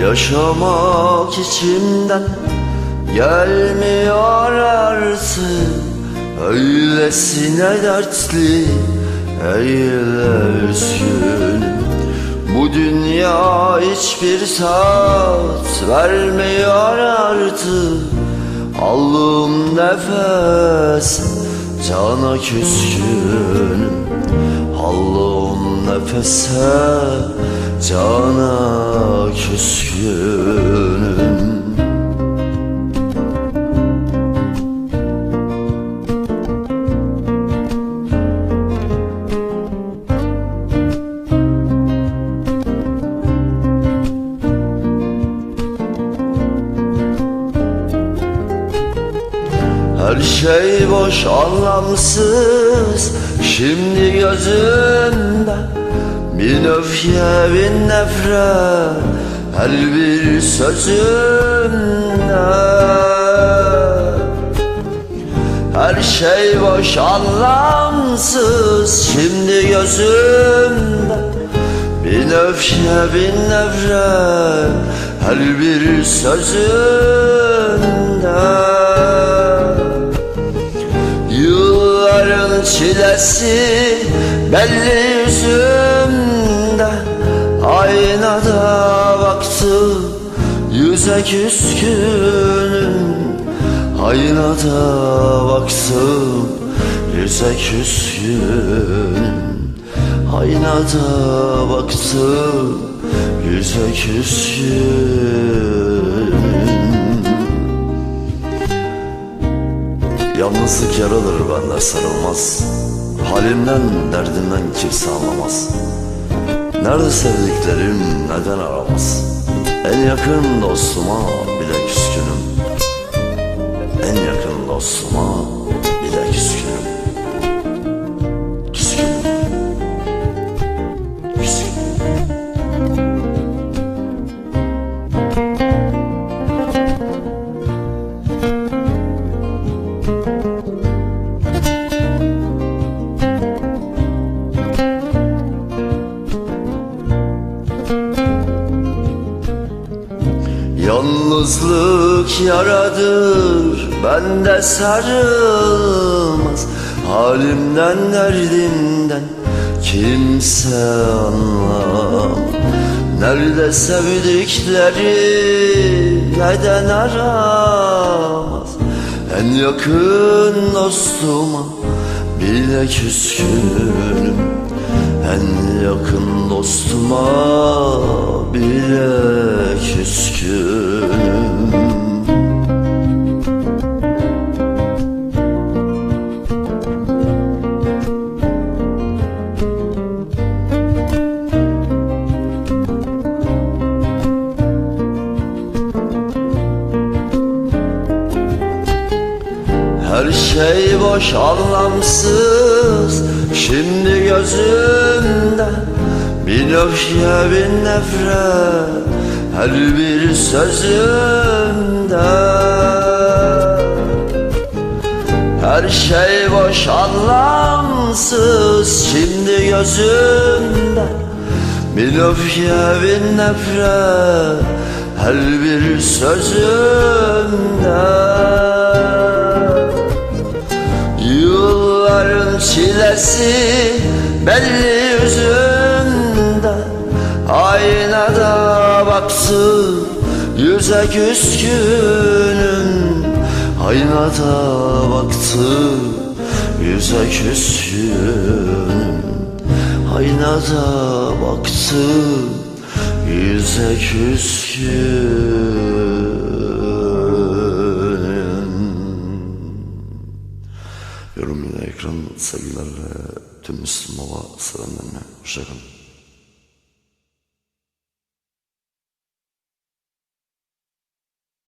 Yaşamak içimden gelmiyor artık. Öylesine dertli, öyle üzgünüm. Bu dünya hiçbir saat vermiyor artık. Aldığım nefes cana küskünüm Aldığım nefese cana küskünüm Her şey boş anlamsız. Şimdi gözümde Bin öfke bin nefret. Her bir sözünde. Her şey boş anlamsız. Şimdi gözümde Bin öfke bin nefret. Her bir sözünde çilesi belli yüzümde Aynada baktım yüze küskünüm Aynada baktım yüze küskünüm Aynada baktım yüze küskünüm Yalnızlık yaradır bende sarılmaz Halimden derdimden kimse anlamaz. Nerede sevdiklerim neden aramaz? En yakın dostuma Yalnızlık yaradır bende sarılmaz. Halimden derdimden kimse anlam Nerede sevdikleri neden aramaz? En yakın dostuma bile küskünüm. En yakın dostuma bile küskünüm Her şey boş anlamsız. Şimdi gözümde Bin öfke bin nefret. Her bir sözümde Her şey boş anlamsız. Şimdi gözümde Bin öfke bin nefret. Her bir sözümde çilesi belli yüzümde Aynada baktım yüze küskünüm Aynada baktım yüze küskünüm Aynada baktım yüze küskünüm Ekran sevgilerle tüm Müslüman baba sevenlerine hoşçakalın.